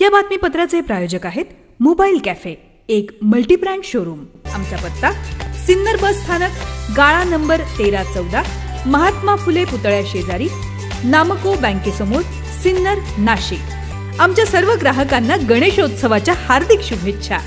या बातमीपत्राचे प्रायोजक आहेत मोबाईल कॅफे एक मल्टीब्रँड शोरूम. आमचा पत्ता सिन्नर बस स्थानक गाळा नंबर तेरा चौदा महात्मा फुले पुतळ्या शेजारी नामको बँकेसमोर सिन्नर नाशिक. आमच्या सर्व ग्राहकांना गणेशोत्सवाच्या हार्दिक शुभेच्छा.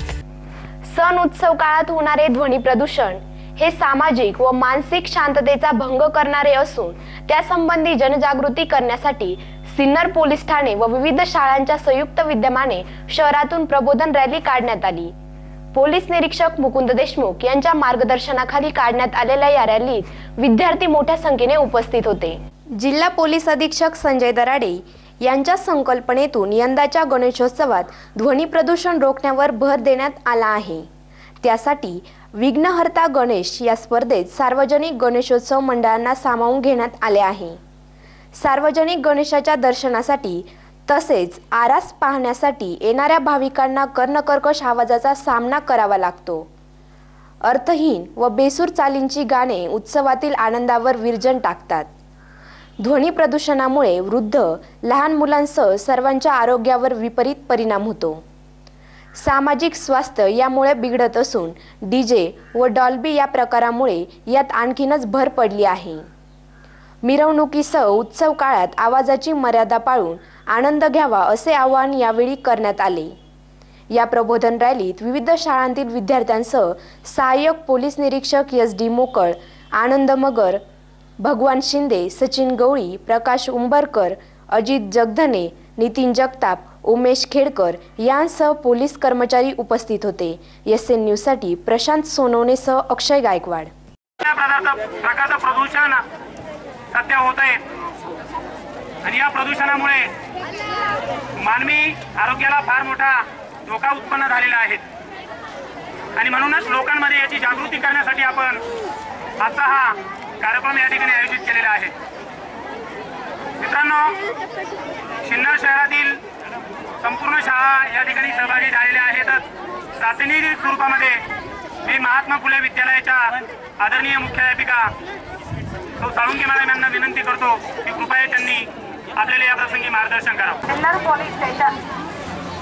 सण उत्सव काळात होणारे ध्वनी प्रदूषण हे सामाजिक व मानसिक शांततेचा भंग करणारे असून त्यासंबंधी जनजागृती करण्यासाठी सिन्नर पोलीस ठाणे व विविध शाळांच्या संयुक्त विद्यमाने शहरातून प्रबोधन रॅली काढण्यात आली. पोलीस निरीक्षक मुकुंद देशमुख यांच्या मार्गदर्शनाखाली काढण्यात आलेल्या या रॅलीत विद्यार्थी मोठ्या संख्येने उपस्थित होते. जिल्हा पोलीस अधीक्षक संजय दराडे यांच्या संकल्पनेतून यंदाच्या गणेशोत्सवात ध्वनी प्रदूषण रोखण्यावर भर देण्यात आला आहे. त्यासाठी विघ्नहर्ता गणेश या स्पर्धेत सार्वजनिक गणेशोत्सव मंडळांना सामावून घेण्यात आले आहे. सार्वजनिक गणेशाच्या दर्शनासाठी तसेच आरास पाहण्यासाठी येणाऱ्या भाविकांना कर्णकर्कश आवाजाचा सामना करावा लागतो. अर्थहीन व बेसूर चालींची गाणे उत्सवातील आनंदावर विरजन टाकतात. ध्वनी प्रदूषणामुळे वृद्ध लहान मुलांसह सर्वांच्या आरोग्यावर विपरीत परिणाम होतो. सामाजिक स्वास्थ्य यामुळे बिघडत असून डीजे व डॉल्बी या प्रकारामुळे यात आणखीनच भर पडली आहे. मिरवणुकीसह उत्सव काळात आवाजाची मर्यादा पाळून आनंद घ्यावा असे आवाहन यावेळी करण्यात आले. या प्रबोधन रॅलीत विविध शाळांतील विद्यार्थ्यांसह सहाय्यक पोलीस निरीक्षक एस डी मोकळ आनंद मगर भगवान शिंदे सचिन गवळी प्रकाश उंबरकर अजित जगधने नितीन जगताप उमेश खेडकर यांसह पोलीस कर्मचारी उपस्थित होते. एस एन न्यूजसाठी प्रशांत सोनवणेसह अक्षय गायकवाड. प्रकारचं प्रदूषण सध्या होत आहे आणि या प्रदूषणामुळे मानवी आरोग्याला फार मोठा धोका उत्पन्न झालेला आहे. आणि म्हणूनच लोकांमध्ये याची जागृती करण्यासाठी आपण आजचा हा कार्यक्रम या ठिकाणी आयोजित केलेला आहे. मित्रांनो सिन्नर शहरातील संपूर्ण शाळा या ठिकाणी सहभागी झालेल्या आहेतच. प्रातिनिधिक स्वरूपामध्ये मी महात्मा फुले विद्यालयाच्या आदरणीय मुख्याध्यापिका तो साळुंके मॅडम यांना विनंती करतो की कृपया त्यांनी आपल्याला या प्रसंगी मार्गदर्शन करावं. सिन्नर पोलीस स्टेशन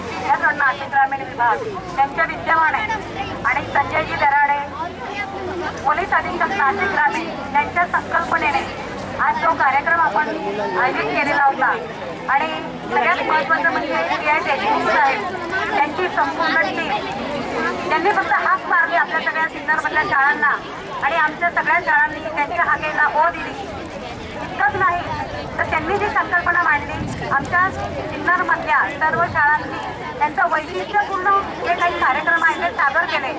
विद्यार्थ्यांना नाशिक ग्रामीण विभाग त्यांच्या विद्यमाने आणि संजयजी दराडे पोलीस अधीक्षक नाशिक ग्रामीण यांच्या संकल्पनेने आज जो कार्यक्रम आपण आयोजित केलेला होता आणि सगळ्यात महत्त्वाचं म्हणजे पी आय त्यांची संपूर्ण टीम त्यांनी फक्त हाक मारली आपल्या सगळ्या सिन्नरमधल्या शाळांना. आणि आमच्या सगळ्या शाळांनी त्यांच्या हाकेला ओ दिली. इतकंच नाही तर त्यांनी जी संकल्पना मांडली आमच्या सिन्नरमधल्या सर्व शाळांनी त्यांचं वैशिष्ट्यपूर्ण जे काही कार्यक्रम आहे ते सादर केले.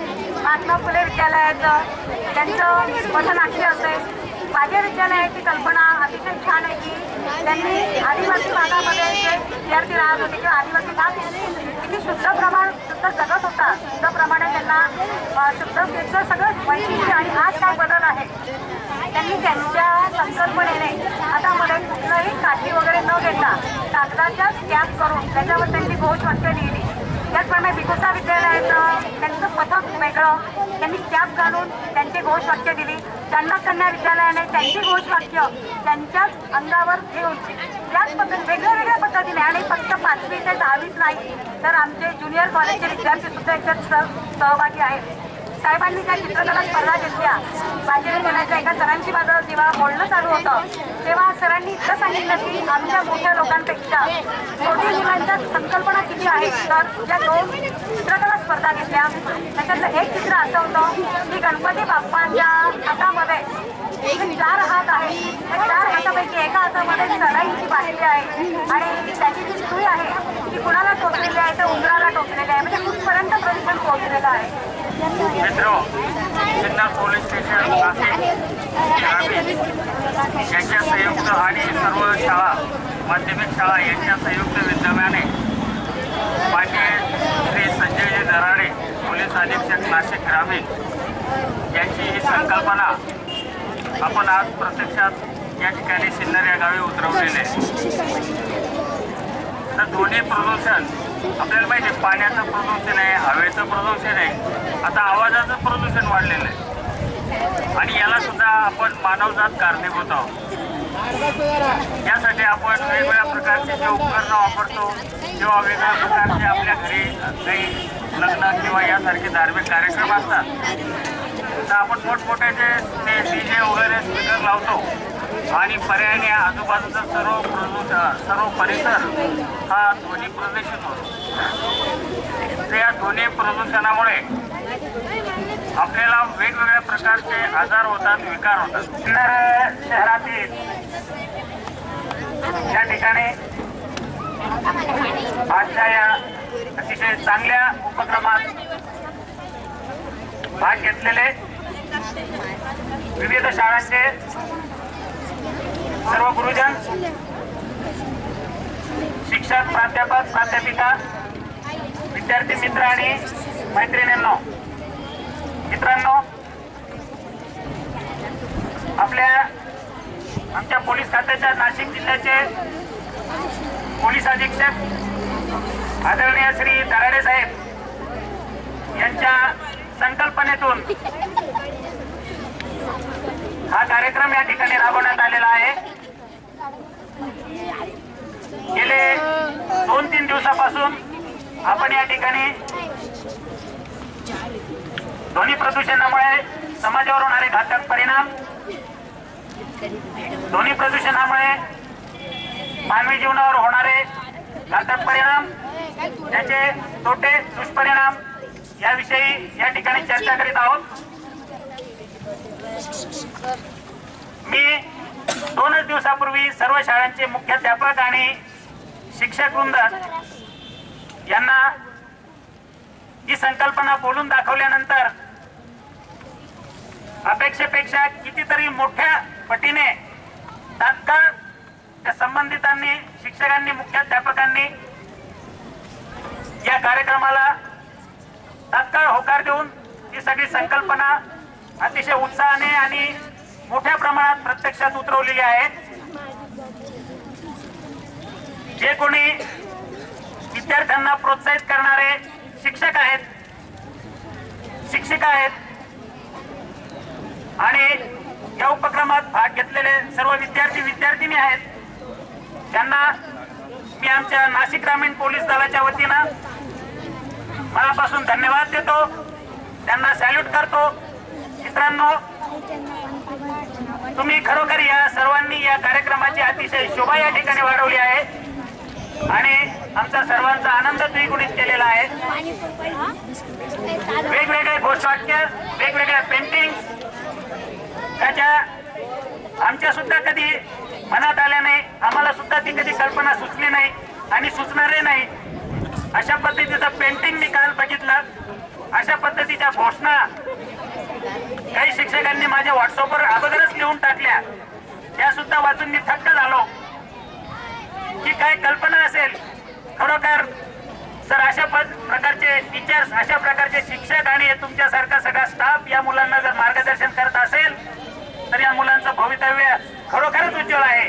महात्मा फुले विद्यालयाचं त्यांचं पथनाट्य असेल माझ्या विद्यालयाची कल्पना अतिशय छान आहे की त्यांनी आदिवासी भागामध्ये जे विद्यार्थी राहत होते किंवा आदिवासी भाग किती शुद्ध प्रमाण शुद्ध जगत होता. शुद्ध प्रमाणे त्यांना शुद्ध त्याचं सगळं वैशिष्ट्य आणि आज काय बदल आहे त्यांनी त्यांच्या संकल्पनेने हातामध्ये कुठलंही काठी वगैरे न घेता कागदाच्या कॅप करून त्याच्यावर त्यांची घोषवाक्य लिहिली. त्याचप्रमाणे विकुसा विद्यालयाचं त्यांचं पथक वेगळं त्यांनी कॅप घालून त्यांची घोषवाक्य दिली. त्यांना कन्या विद्यालयाने त्यांची घोषवाक्य त्यांच्याच अंगावर घेऊन त्याच पद्धती वेगळ्या वेगळ्या पद्धतीने आणि फक्त पाचवी ते दहावीच नाही तर आमचे ज्युनियर कॉलेजचे विद्यार्थी सुद्धा याच्यात सहभागी आहेत. साहेबांनी त्या चित्रकला स्पर्धा घेतल्या. माझ्या विद्यालयाच्या एका सरांची माझं जेव्हा बोलणं चालू होतं तेव्हा सरांनी इतकं सांगितलं की आमच्या मोठ्या लोकांपेक्षा छोटी मुलांच्या संकल्पना किती आहेत तर ज्या दोन चित्रकला स्पर्धा घेतल्या. त्याच्यातलं एक चित्र असं होतं की गणपती बाप्पांच्या हातामध्ये एक चार हात आहे. त्या चार हातापैकी एका हातामध्ये चढाईची बाटली आहे आणि त्याची जी सुई आहे ती कुणाला टोचलेली आहे? तर उंदराला टोचलेली आहे. म्हणजे कुठपर्यंत प्रदूषण पोहोचलेलं आहे. मित्र पोलीस स्टेशन यांच्या संयुक्त आणि सर्व शाळा माध्यमिक शाळा यांच्या संयुक्त विद्यमाने मान्य श्री दराडे पोलीस अधीक्षक नाशिक ग्रामीण यांची ही संकल्पना आपण आज प्रत्यक्षात या ठिकाणी सिन्नर या गावी उतरवलेली आहे. तर ध्वनी प्रदूषण आपल्याला माहिती आहे पाण्याचं प्रदूषण आहे हवेचं प्रदूषण आहे आता आवाजाचं प्रदूषण वाढलेलं आहे. आणि याला सुद्धा आपण मानवजात कारणीभूत आहोत. यासाठी आपण वेगवेगळ्या प्रकारचे जे उपकरणं वापरतो किंवा वेगवेगळ्या प्रकारचे आपल्या घरी काही लग्न किंवा यासारखे धार्मिक कार्यक्रम असतात तर आपण मोठमोठ्याचे ते डी जे वगैरे स्पीकर लावतो. आणि पर्यायाने आजूबाजूचा सर्व प्रदूषण सर्व परिसर हा ध्वनी प्रदूषित होतो. तर या ध्वनी प्रदूषणामुळे आपल्याला वेगवेगळ्या प्रकारचे आजार होतात विकार होतात. तर शहरातील या ठिकाणी आजच्या या अतिशय चांगल्या उपक्रमात भाग घेतलेले विविध शाळांचे सर्व गुरुजन शिक्षक प्राध्यापक प्राध्यापिका विद्यार्थी मित्र आणि मैत्रिणींनो मित्रांनो आपल्या आमच्या पोलीस खात्याच्या नाशिक जिल्ह्याचे पोलीस अधीक्षक आदरणीय श्री दराडे साहेब यांच्या संकल्पनेतून हा कार्यक्रम या ठिकाणी राबवण्यात आलेला आहे. गेले दोन तीन दिवसापासून आपण या ठिकाणी ध्वनी प्रदूषणामुळे समाजावर होणारे घातक परिणाम. ध्वनी प्रदूषणामुळे मानवी जीवनावर होणारे घातक परिणाम त्याचे तोटे दुष्परिणाम याविषयी या ठिकाणी चर्चा करीत आहोत. मी दोनच दिवसापूर्वी सर्व शाळांचे मुख्याध्यापक आणि शिक्षक वृंद यांना ही संकल्पना बोलून दाखवल्यानंतर अपेक्षेपेक्षा कितीतरी मोठ्या पटीने तात्काळ त्या संबंधितांनी शिक्षकांनी मुख्याध्यापकांनी या कार्यक्रमाला तात्काळ होकार देऊन ही सगळी संकल्पना अतिशय उत्साहाने आणि मोठ्या प्रमाणात प्रत्यक्षात उतरवलेली आहे. जे कोणी विद्यार्थ्यांना प्रोत्साहित करणारे शिक्षक आहेत शिक्षिका आहेत आणि या उपक्रमात भाग घेतलेले सर्व विद्यार्थी विद्यार्थिनी आहेत. त्यांना मी आमच्या नाशिक ग्रामीण पोलीस दलाच्या वतीनं मनापासून धन्यवाद देतो. त्यांना सॅल्यूट करतो. मित्रांनो तुम्ही खरोखर या सर्वांनी या कार्यक्रमाची अतिशय शोभा या ठिकाणी वाढवली आहे. आणि आमचा सर्वांचा आनंद द्विगुणित केलेला आहे. वेगवेगळे घोषवाक्य वेगवेगळ्या पेंटिंग त्याच्या आमच्या सुद्धा कधी मनात आल्या नाही आम्हाला सुद्धा ती कधी कल्पना सुचली नाही आणि सुचणारही नाही. अशा पद्धतीचं पेंटिंग मी काल बघितलं. अशा पद्धतीच्या घोषणा काही शिक्षकांनी माझ्या व्हॉट्सअपवर अगोदरच लिहून टाकल्या. त्या सुद्धा वाचून मी थक्क झालो. की काय कल्पना असेल खरोखर तर अशा प्रकारचे टीचर्स अशा प्रकारचे शिक्षक आणि तुमच्यासारखा सगळा स्टाफ या मुलांना जर मार्गदर्शन करत असेल तर या मुलांचं भवितव्य खरोखरच उज्ज्वल आहे.